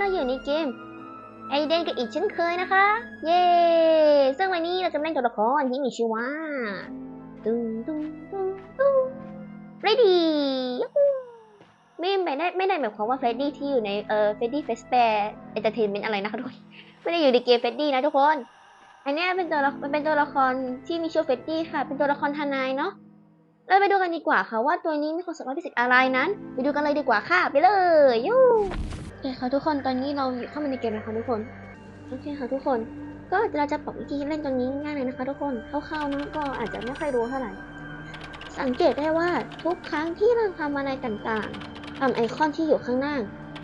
เราอยู่ในเกมไอเดนกับอีกเช่นเคยนะคะ เย้ ซึ่งวันนี้เราจะมาเล่นตัวละครที่มีชื่อว่าตุ้งตุ้งตุ้งตุ้งเฟรดดี้ไม่ไม่ได้ไม่ได้หมายความว่าเฟรดดี้ที่อยู่ในเอ่อเฟรดดี้เฟสเปร์เอนเตอร์เทนเมนต์อะไรนะคะทุกคนไม่ได้อยู่ในเกมเฟรดดี้นะทุกคน อันเนี้ยเป็นตัวละมันเป็นตัวละครที่มีชื่อเฟรดดี้ค่ะ เป็นตัวละครทนายเนาะเราไปดูกันดีกว่าค่ะว่าตัวนี้มีความสามารถพิเศษอะไรนั้น ไปดูกันเลยดีกว่าค่ะ ไปเลยยู เคค่ะทุกคนตอนนี้เราอยู่เข้ามาในเกมแล้วค่ะทุกคนโอเคค่ะทุกคน ก็เราจะบอกวิธีเล่นตัวนี้ง่ายเลยนะคะทุกคนคร่าวๆนะก็อาจจะไม่ค่อยรู้เท่าไหร่สังเกตได้ว่าทุกครั้งที่เราทำอะไรต่างๆทำไอคอนที่อยู่ข้างหน้า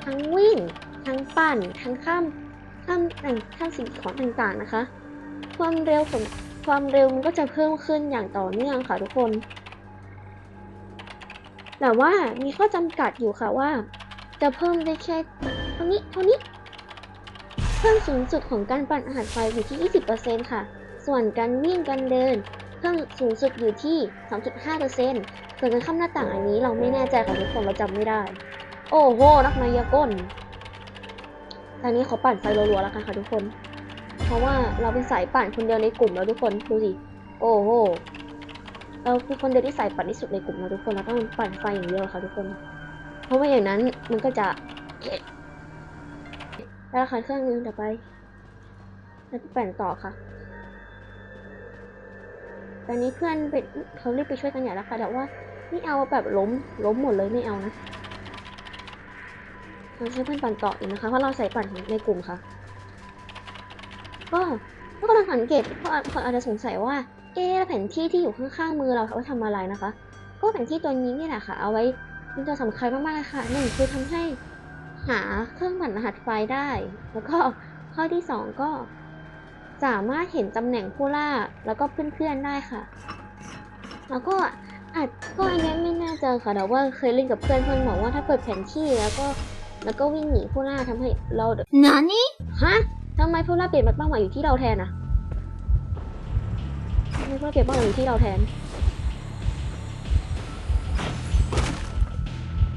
ทั้งวิ่ง ทั้งปั่น ทั้งข้ามข้ามแต่งข้ามสิ่งของต่างๆนะคะ ความเร็วของความเร็วมันก็จะเพิ่มขึ้นอย่างต่อเนื่องค่ะทุกคน แต่ว่ามีข้อจำกัดอยู่ค่ะว่า จะเพิ่มได้แค่เท่านี้เท่านี้ เพิ่มสูงสุดของการปั่นอาหารไฟอยู่ที่ 20%ค่ะ ส่วนการวิ่งการเดิน เพิ่มสูงสุดอยู่ที่ 3.5%ส่วนการข้ามหน้าต่างอันนี้เราไม่แน่ใจค่ะทุกคนเราจำไม่ได้ โอ้โห นักมายากลตอนนี้เขาปั่นไฟรัวๆแล้วกันค่ะทุกคน เพราะว่าเราเป็นสายปั่นคนเดียวในกลุ่มแล้วทุกคนดูสิ โอ้โห เราคือคนเดียวที่ใส่ปั่นที่สุดในกลุ่มเราทุกคนเราต้องปั่นไฟอย่างเดียวค่ะทุกคน เพราะว่าอย่างนั้นมันก็จะแล้วขายเครื่องนึงต่อไป แล้วก็ปั่นต่อค่ะ ตอนนี้เพื่อนไปเขารีบไปช่วยกันใหญ่แล้วค่ะแต่ว่าไม่เอาแบบล้มล้มหมดเลยไม่เอานะเราใช้เพื่อนปั่นต่ออีกนะคะเพราะเราใส่ปั่นในกลุ่มค่ะก็ก็กำลังสังเกตเพราะคนอาจจะสงสัยว่า เอ๊ะแผนที่ที่อยู่ข้างๆมือเราเอาทำอะไรนะคะ ก็แผนที่ตัวนี้นี่แหละค่ะ เอาไว้ เป็นตัวสำคัญมากๆเลยค่ะหนึ่งคือทำให้หาเครื่องปั่นรหัสไฟได้ แล้วก็ข้อที่สองก็สามารถเห็นตำแหน่งผู้ล่าแล้วก็เพื่อนๆได้ค่ะ แล้วก็อาจก็อันนี้ไม่แน่ใจค่ะแต่ว่าเคยเล่นกับเพื่อนเพื่อนบอกว่าถ้าเปิดแผนที่แล้วก็แล้วก็วิ่งหนีผู้ล่าทำให้เรา何ฮะทำไมผู้ล่าเปลี่ยนเป้าหมายอยู่ที่เราแทนอะทำไมผู้ล่าเปลี่ยนเป้าหมายอยู่ที่เราแทน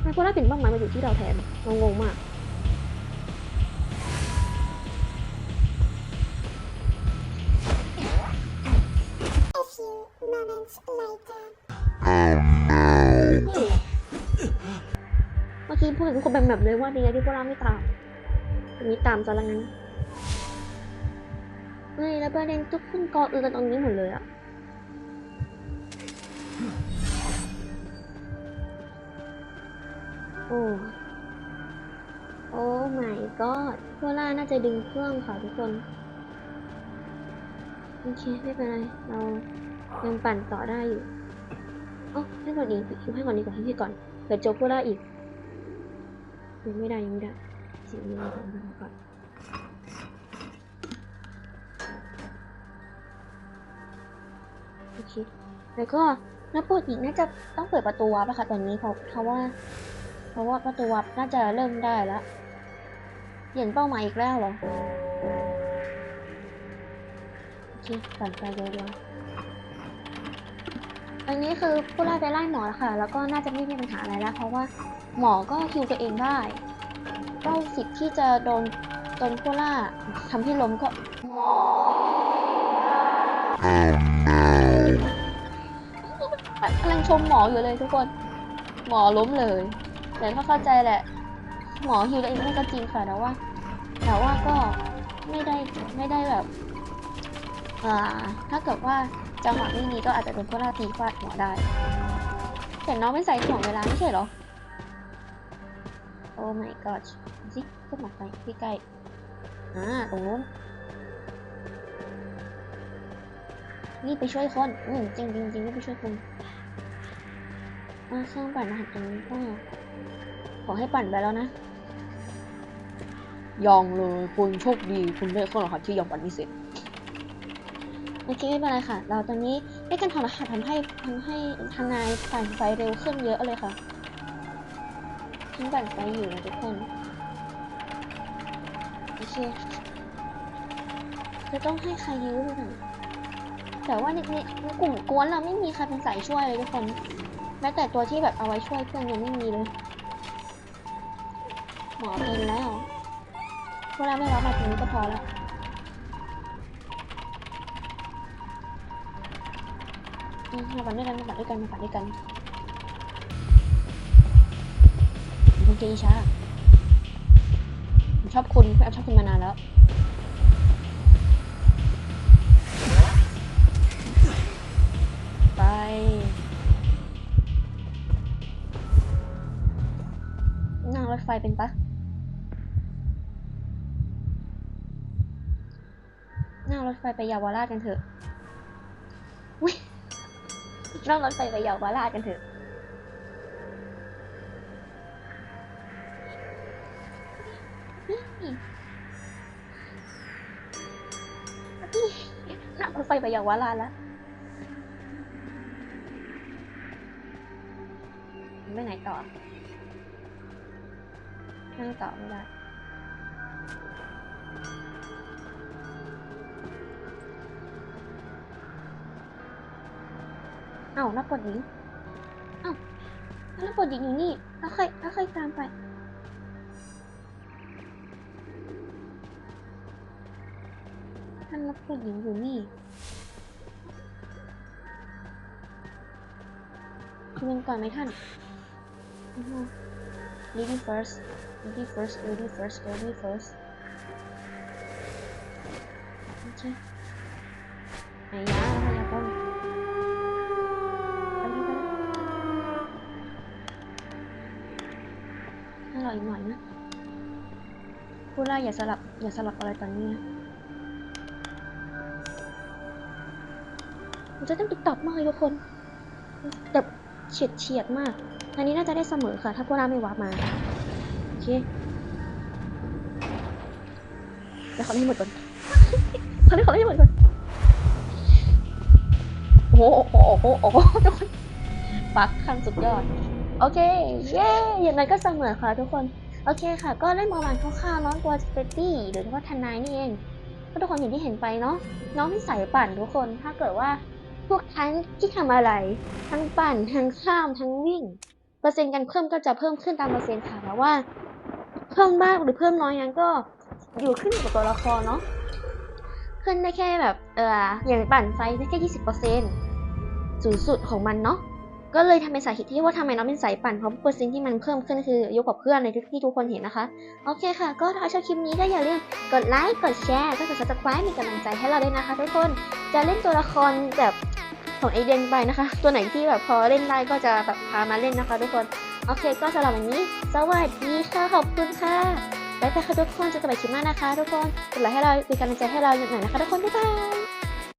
ทำไมผู้ล่าเปลี่ยนเป้าหมายมาอยู่ที่เราแทนเรางงมาก A few moments later. เฮ้ยเมื่อกี้พูดถึงคนแบบแบบเลยว่าดีนะที่พวกเราไม่ตามอันนี้ตามซะละงั้นเฮ้ยแล้วประเด็นทุกคนกออือกันตรงนี้หมดเลยอะ โอ้ โอ้ my god พวกล่าน่าจะดึงเครื่องค่ะทุกคน โอเค ไม่เป็นไร เรายังปั่นต่อได้อยู่อ๋อให้ก่อนอีกคิวให้ก่อนดีกว่าให้พี่ก่อนเผื่อโจ๊กพูดได้อีก ยังไม่ได้ยังไม่ได้สิ่งนี้เราต้องทำก่อนโอเคแล้วก็แล้วปกติน่าจะต้องเปิดประตูวับอะคะตอนนี้เพราะเพราะว่า เพราะว่าประตูวับน่าจะเริ่มได้แล้วเปลี่ยนเป้าหมายอีกแล้วเหรอ โอเคปั่นไปเร็วๆอันนี้คือผู้ไล่ไปไล่หมอแล้วค่ะ แล้วก็น่าจะไม่มีปัญหาอะไรแล้ว เพราะว่าหมอก็คิวตัวเองได้ก็สิทธิ์ที่จะโดนโดนผู้ล่าทำให้ล้มก็หมอกำลังชมหมออยู่เลยทุกคน หมอล้มเลย แต่ถ้าเข้าใจแหละ หมอฮิวตัวเองได้ก็จริงค่ะแต่ว่า แต่ว่าก็ไม่ได้ไม่ได้แบบอ่าถ้าเกิดว่าจังหวะไม่ดีก็อาจจะโดนพวกราตีฟาดหัวได้แต่น้องไม่ใส่ถ่วงเวลาไม่ใช่หรอ โอ้ my god ดูสิขึ้นมาไปที่ใกล้อ่าตรงนู้นรีบไปช่วยคนอืมจริงจริงจริงรีบไปช่วยคนอ่าเครื่องปั่นรหัสตรงนี้ก็ ขอให้ปั่นไปแล้วนะ ยองเลยคุณโชคดีคุณได้เครื่องรหัสที่ยองปั่นพิเศษโอเคไม่เป็นไรค่ะ เราตอนนี้ได้การถอดรหัสทำให้ทำให้ทนายปั่นไฟเร็วขึ้นเยอะเลยค่ะฉันปั่นไฟอยู่นะทุกคนโอเคจะต้องให้ใครยื้อหน่อยแต่ว่านในในกลุ่มกวนเราไม่มีใครเป็นสายช่วยเลยทุกคน แม้แต่ตัวที่แบบเอาไว้ช่วยเพื่อนยังไม่มีเลย หมอเป็นแล้ว พวกเราไม่รับมาตรงนี้ก็พอแล้วมาปั่นด้วยกันมาปั่นด้วยกันมาปั่นด้วยกันคุณเจอีชาผมชอบคุณผมชอบคุณมานานแล้วไปนั่งรถไฟเป็นปะ นั่งรถไฟไปเยาวราชกันเถอะอุ๊ยนั่งรถไฟไปเยาวราชกันเถอะพี่นั่งรถไฟไปเยาวราชแล้วไปไหนต่อ นั่งต่อไม่ได้ อ้าแล้วปลดหญิงเอ้าแล้วปลดหญิงอยู่นี่แล้วค่อยแล้วค่อยตามไปท่านรับปลดหญิงอยู่นี่คุณเป็นก่อนไหมท่านอือฮึ Lady first lady first lady first lady first โอเคไหนยา พูดไล่อย่าสลับ อย่าสลับอะไรตอนนี้นะผมจะต้องติดตอบมากเลยทุกคนแบบเฉียดเฉียดมากอันนี้น่าจะได้เสมอค่ะ ถ้าพวกเราไม่วาร์ปมา โอเคเดี๋ยวเขาให้หมดก่อนเขาให้เขาให้หมดก่อนโอ้โหโอ้โหโอ้โหทุกคนปักขั้นสุดยอด โอเค เย้ อย่างนั้นก็เสมอค่ะทุกคน โอเคค่ะ ก็เล่นประมาณคร่าวๆเน้องตัวสเตตตี้หรือว่าทนายนี่เองก็ทุกคนอย่างที่เห็นไปเนาะน้องที่สายปั่นทุกคนถ้าเกิดว่าพวกทั้งที่ทำอะไร ทั้งปั่นทั้งข้ามทั้งวิ่ง เปอร์เซ็นต์การเพิ่มก็จะเพิ่มขึ้นตามเปอร์เซ็นต์ค่ะแต่ว่า เพิ่มมากหรือเพิ่มน้อยนั้นก็อยู่ขึ้นกับตัวละครเนาะขึ้นได้แค่แบบเอออย่างปั่นไฟได้แค่ยี่สิบเปอร์เซ็นต์สูงสุดของมันเนาะ ก็เลยทำเป็นสาเหตุที่ว่าทำไมน้องเป็นสายปั่นเพราะเปอร์เซ็นต์ที่มันเพิ่มขึ้นคือยู่กับเพื่อนในที่ที่ทุกคนเห็นนะคะ โอเคค่ะ ก็ถ้าชอบคลิปนี้ก็อย่าลืมกดไลค์กดแชร์ก็กด subscribe มีกำลังใจให้เราด้วยนะคะทุกคนจะเล่นตัวละครแบบของไอเดนไปนะคะ ตัวไหนที่แบบพอเล่นได้ก็จะแบบพามาเล่นนะคะ ทุกคนโอเค ก็สำหรับวันนี้ สวัสดีค่ะขอบคุณค่ะบ๊ายบายค่ะทุกคนเจอกันใหม่คลิปหน้านะคะ ทุกคนกดไลค์ให้เราเป็นกำลังใจให้เราหน่อยนะคะทุกคนบ๊ายบาย